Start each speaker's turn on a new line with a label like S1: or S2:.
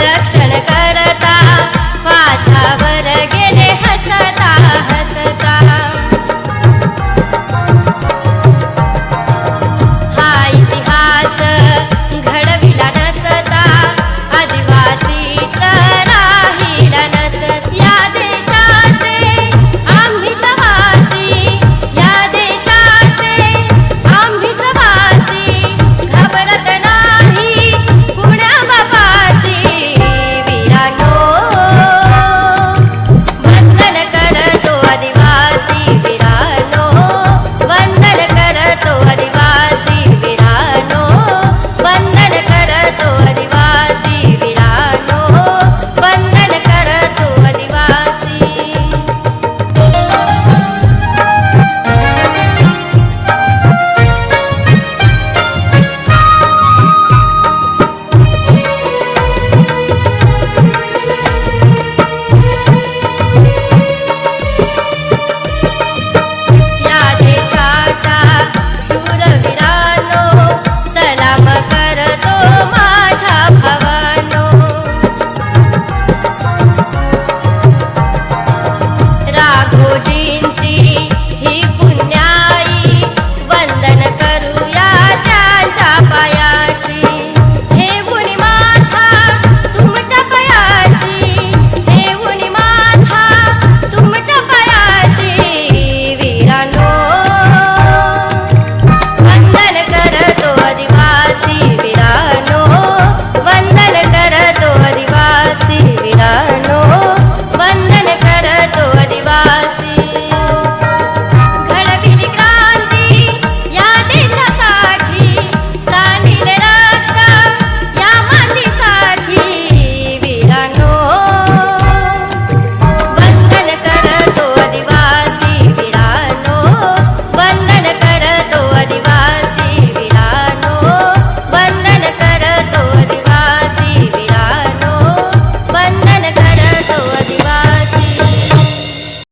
S1: रक्षण करता फासावर गेले हसता हसता. हा इतिहास